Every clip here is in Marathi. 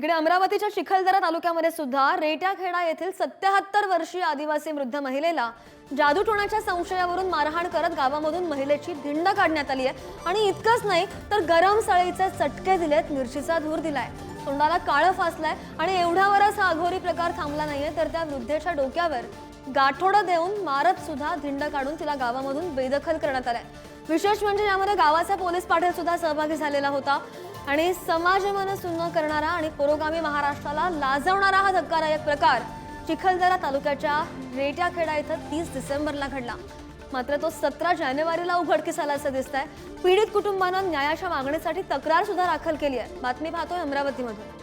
तिकडे अमरावतीच्या चिखलदरा तालुक्यामध्ये सुद्धा रेट्याखेडा येथील सत्याहत्तर वर्षीय आदिवासी वृद्ध महिलेला जादूटोणाच्या संशयावरून मारहाण करत गावामधून महिलेची धिंड काढण्यात आली आहे. आणि इतकंच नाही तर गरम सळीचे चटके दिलेत मिरचीचा धूर दिलाय. तोंडाला काळं फासलाय आणि एवढ्यावरच हा अघोरी प्रकार थांबला नाहीये तर त्या वृद्धेच्या डोक्यावर गाठोडं देऊन मारत सुद्धा धिंड काढून तिला गावामधून बेदखल करण्यात आलाय. विशेष म्हणजे यामध्ये गावाचा पोलीस पाटील सुद्धा सहभागी झालेला होता. आणि समाजमन सुन्न करणारा आणि पुरोगामी महाराष्ट्राला लाजवणारा हा धक्कादायक प्रकार चिखलदरा तालुक्याच्या रेट्याखेडा इथं तीस डिसेंबरला घडला. मात्र तो सतरा जानेवारीला उघडकीस आला असं दिसत आहे पीडित कुटुंबानं न्यायाच्या मागणीसाठी तक्रार सुद्धा दाखल केली आहे. बातमी पाहतोय अमरावतीमधून.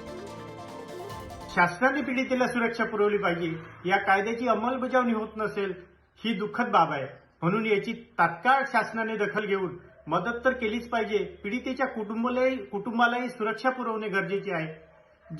शासनाने पीडितेला सुरक्षा पुरवली पाहिजे. या कायद्याची अंमलबजावणी होत नसेल ही दुःखद बाब आहे. म्हणून याची तात्काळ शासनाने दखल घेऊन मदत तर केलीच पाहिजे. पीडितेच्या कुटुंबालाही कुटुंबालाही सुरक्षा पुरवणे गरजेचे आहे.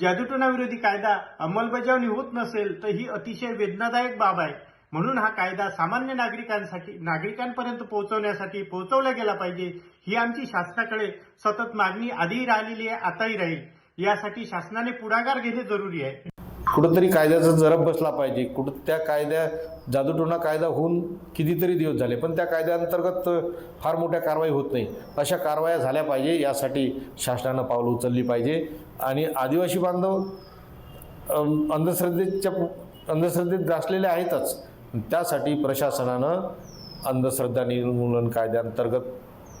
जादूटोणाविरोधी कायदा अंमलबजावणी होत नसेल तर ही अतिशय वेदनादायक बाब आहे. म्हणून हा कायदा सामान्य नागरिकांसाठी नागरिकांपर्यंत पोहोचवण्यासाठी पोहोचवला गेला पाहिजे. ही आमची शासनाकडे सतत मागणी आधीही राहिलेली आहे आताही राहील. यासाठी शासनाने पुढाकार घेणे जरुरी आहे. कुठंतरी कायद्याचा जरब बसला पाहिजे. कुठं त्या कायद्या जादूटोणा कायदा होऊन कितीतरी दिवस झाले पण त्या कायद्याअंतर्गत फार मोठ्या कारवाई होत नाही. अशा कारवाया झाल्या पाहिजे यासाठी शासनानं पावलं उचलली पाहिजे. आणि आदिवासी बांधव अंधश्रद्धेच्या अंधश्रद्धेत ग्रासलेले आहेतच. त्यासाठी प्रशासनानं अंधश्रद्धा निर्मूलन कायद्याअंतर्गत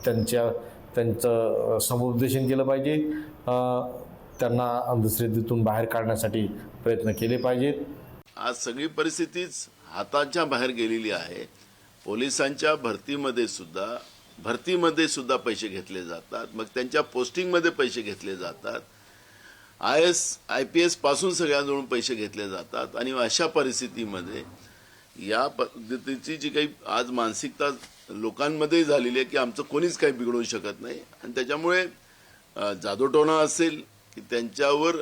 त्यांच्या त्यांचं समुपदेशन केलं पाहिजे. त्यांना अंधश्रद्धेतून बाहेर काढण्यासाठी प्रयत्न केले पाहिजेत. आज सगळी परिस्थितीच हाताच्या बाहेर गेलेली आहे. पोलिसांच्या भरतीमध्ये सुद्धा भरतीमध्ये सुद्धा पैसे घेतले जातात. मग त्यांच्या पोस्टिंगमध्ये पैसे घेतले जातात. आय एस आय पी एसपासून सगळ्यांजवळून पैसे घेतले जातात. आणि अशा परिस्थितीमध्ये या पद्धतीची जी काही आज मानसिकता लोकांमध्ये झालेली आहे की आमचं कोणीच काही बिघडवू शकत नाही. आणि त्याच्यामुळे जादोटोणा जादूटोणा असेल की त्यांच्यावर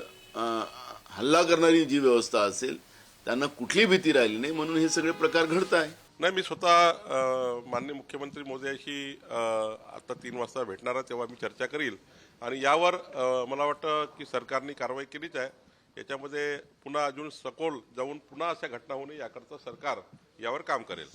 हल्ला करणारी जी व्यवस्था असेल त्यांना कुठली भीती राहिली नाही म्हणून हे सगळे प्रकार घडत आहे. नाही मी स्वतः माननीय मुख्यमंत्री मोदयाशी आता तीन वाजता भेटणार आहे तेव्हा मी चर्चा करील. आणि यावर मला वाटतं की सरकारने कारवाई केलीच आहे. याच्यामध्ये पुन्हा अजून सखोल जाऊन पुन्हा अशा घटना होऊ नये याकरता सरकार यावर काम करेल.